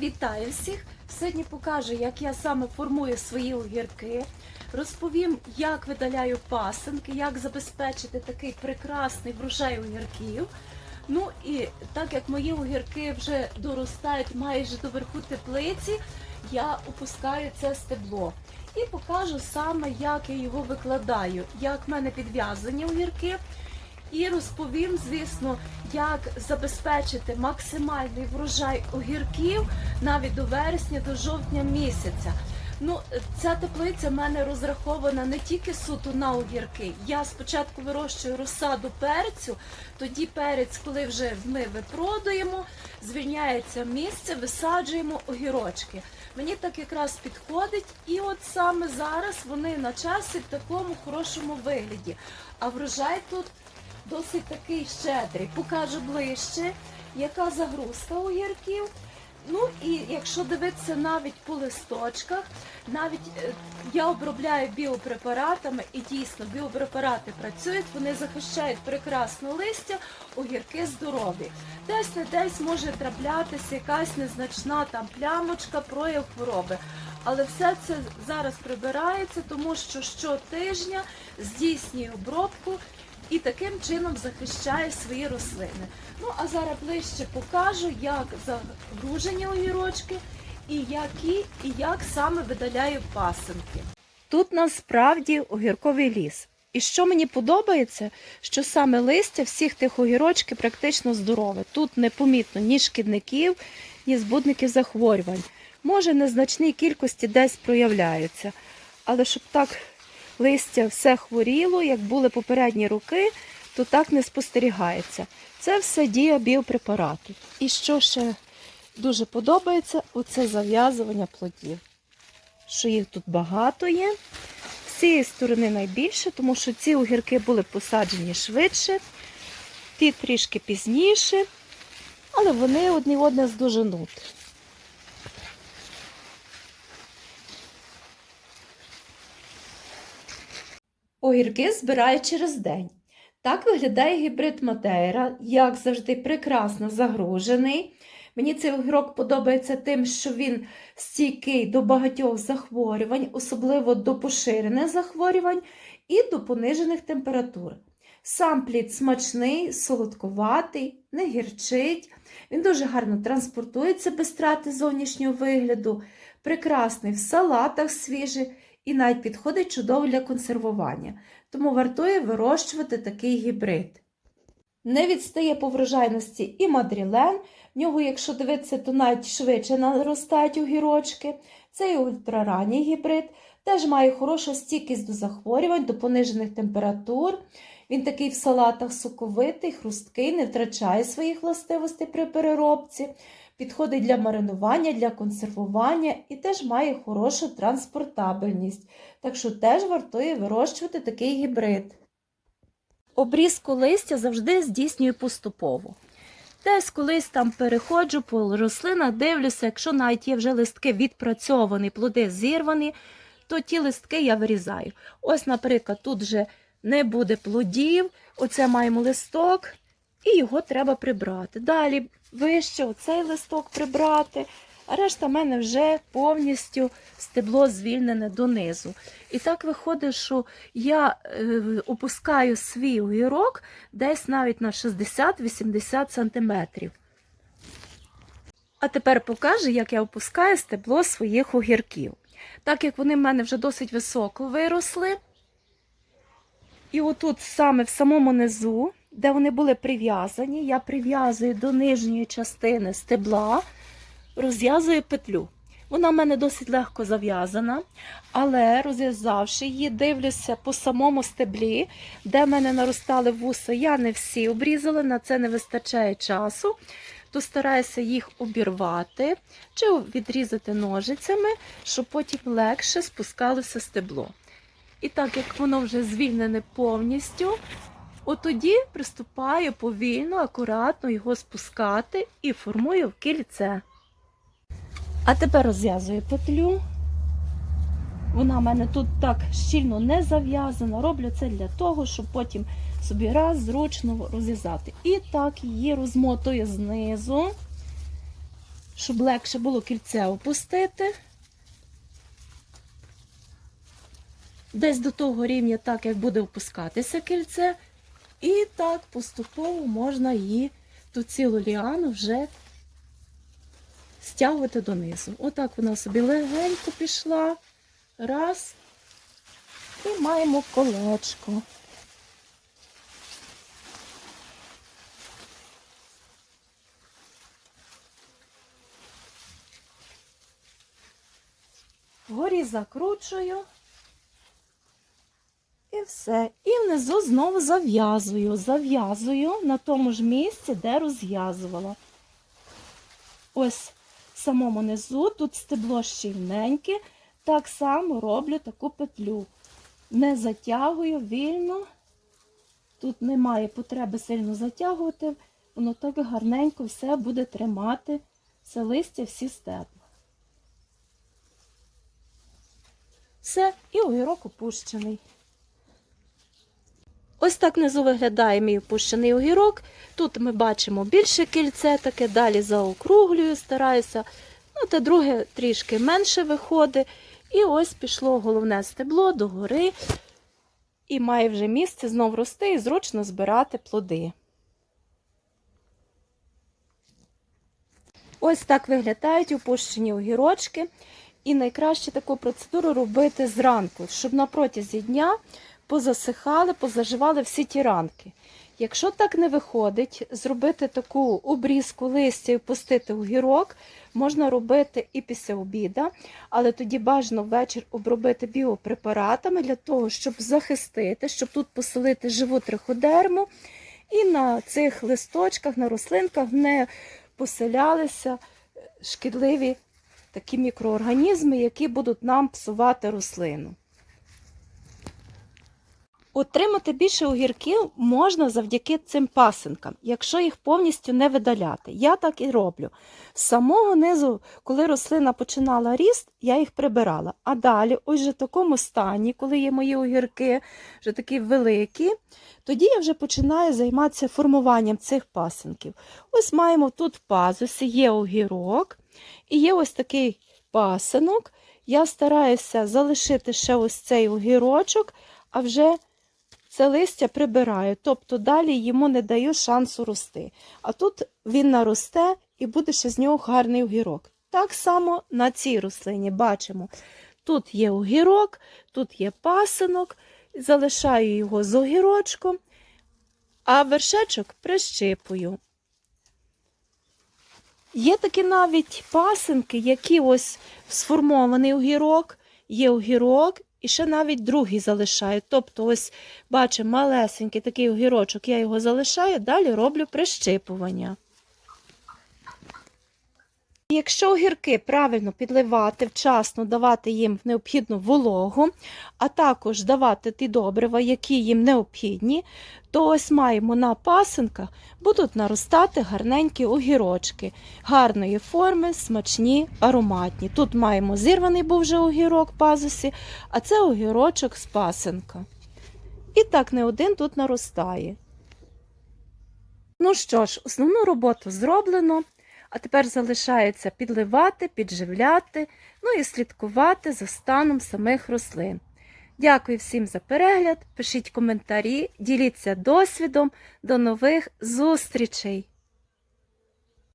Вітаю всіх! Сьогодні покажу, як я саме формую свої огірки. Розповім, як видаляю пасинки, як забезпечити такий прекрасний врожай огірків. Ну і так як мої огірки вже доростають майже до верху теплиці, я опускаю це стебло. І покажу саме, як я його викладаю, як в мене підв'язані огірки. І розповім, звісно, як забезпечити максимальний врожай огірків навіть до вересня, до жовтня місяця. Ну, ця теплиця в мене розрахована не тільки суто на огірки. Я спочатку вирощую розсаду перцю, тоді перець, коли вже ми випродаємо, звільняється місце, висаджуємо огірочки. Мені так якраз підходить, і от саме зараз вони на часі в такому хорошому вигляді. А врожай тут досить такий щедрий. Покажу ближче, яка загрузка огірків. Ну і якщо дивитися навіть по листочках, навіть е, я обробляю біопрепаратами, і дійсно біопрепарати працюють, вони захищають прекрасно листя, огірки здорові. Десь не десь може траплятися якась незначна там плямочка, прояв хвороби. Але все це зараз прибирається, тому що щотижня здійснює обробку і таким чином захищає свої рослини. Ну а зараз ближче покажу, як загружені огірочки і які і як саме видаляю пасинки. Тут насправді огірковий ліс. І що мені подобається, що саме листя всіх тих огірочків практично здорове. Тут не помітно ні шкідників, ні збудників захворювань. Може, незначній кількості десь проявляються. Але щоб так листя все хворіло, як були попередні роки, то так не спостерігається. Це все дія біопрепарату. І що ще дуже подобається, оце зав'язування плодів. Що їх тут багато є. З цієї сторони найбільше, тому що ці огірки були посаджені швидше, ті трішки пізніше, але вони одні одне здоженуть. Огірки збирають через день. Так виглядає гібрид Матейра, як завжди, прекрасно загружений. Мені цей огірок подобається тим, що він стійкий до багатьох захворювань, особливо до поширених захворювань і до понижених температур. Сам плід смачний, солодковатий, не гірчить, він дуже гарно транспортується без страти зовнішнього вигляду, прекрасний в салатах свіжий і навіть підходить чудово для консервування, тому вартує вирощувати такий гібрид. Не відстає по врожайності і мадрілен, в нього, якщо дивитися, то навіть швидше наростають огірочки. І ультраранній гібрид, теж має хорошу стійкість до захворювань, до понижених температур. Він такий в салатах соковитий, хрусткий, не втрачає своїх властивостей при переробці, підходить для маринування, для консервування і теж має хорошу транспортабельність. Так що теж вартує вирощувати такий гібрид. Обрізку листя завжди здійснюю поступово. Десь колись там переходжу по рослинах, дивлюся, якщо навіть є вже листки відпрацьовані, плоди зірвані, то ті листки я вирізаю. Ось, наприклад, тут вже не буде плодів, оце маємо листок, і його треба прибрати. Далі вище оцей листок прибрати, а решта в мене вже повністю стебло звільнене донизу. І так виходить, що я е, опускаю свій огірок десь навіть на 60-80 см. А тепер покажу, як я опускаю стебло своїх огірків. Так як вони в мене вже досить високо виросли. І отут саме в самому низу, де вони були прив'язані, я прив'язую до нижньої частини стебла, розв'язую петлю. Вона в мене досить легко зав'язана, але розв'язавши її, дивлюся по самому стеблі, де в мене наростали вуса, я не всі обрізала, на це не вистачає часу, то стараюся їх обірвати чи відрізати ножицями, щоб потім легше спускалося стебло. І так як воно вже звільнене повністю, от тоді приступаю повільно, акуратно його спускати і формую в кільце. А тепер розв'язую петлю. Вона в мене тут так щільно не зав'язана. Роблю це для того, щоб потім собі раз зручно розв'язати. І так її розмотую знизу, щоб легше було кільце опустити. Десь до того рівня, так як буде опускатися кільце. І так поступово можна її ту цілу ліану вже стягувати донизу. Отак вона собі легенько пішла. Раз. І маємо колечко. Вгорі закручую. І все. І внизу знову зав'язую. Зав'язую на тому ж місці, де розв'язувала. Ось в самому низу, тут стебло щільненьке, так само роблю таку петлю. Не затягую вільно. Тут немає потреби сильно затягувати, воно так гарненько все буде тримати, все листя, всі стебла. Все, і огірок опущений. Ось так внизу виглядає мій опущений огірок. Тут ми бачимо більше кільце, таке далі заокруглюю, стараюся. Ну, те друге трішки менше виходить. І ось пішло головне стебло догори. І має вже місце знов рости і зручно збирати плоди. Ось так виглядають опущені огірочки. І найкраще таку процедуру робити зранку, щоб на протязі дня позасихали, позаживали всі ті ранки. Якщо так не виходить, зробити таку обрізку листя і пустити огірок, можна робити і після обіда, але тоді бажано ввечір обробити біопрепаратами для того, щоб захистити, щоб тут поселити живу триходерму, і на цих листочках, на рослинках не поселялися шкідливі такі мікроорганізми, які будуть нам псувати рослину. Отримати більше огірків можна завдяки цим пасинкам, якщо їх повністю не видаляти. Я так і роблю. З самого низу, коли рослина починала ріст, я їх прибирала. А далі, ось в такому стані, коли є мої огірки, вже такі великі, тоді я вже починаю займатися формуванням цих пасинків. Ось маємо тут в пазусі, є огірок і є ось такий пасинок. Я стараюся залишити ще ось цей огірочок, а вже це листя прибираю, тобто далі йому не даю шансу рости. А тут він наросте і буде ще з нього гарний огірок. Так само на цій рослині бачимо. Тут є огірок, тут є пасинок, залишаю його з огірочком, а вершечок прищипую. Є такі навіть пасинки, які ось сформований огірок, є огірок, і ще навіть другий залишаю. Тобто, ось бачимо малесенький такий огірочок, я його залишаю, далі роблю прищипування. Якщо огірки правильно підливати, вчасно давати їм необхідну вологу, а також давати ті добрива, які їм необхідні, то ось маємо на пасинках будуть наростати гарненькі огірочки, гарної форми, смачні, ароматні. Тут маємо зірваний був вже огірок пазусі, а це огірочок з пасинка. І так не один тут наростає. Ну що ж, основну роботу зроблено. А тепер залишається підливати, підживляти, ну і слідкувати за станом самих рослин. Дякую всім за перегляд, пишіть коментарі, діліться досвідом. До нових зустрічей!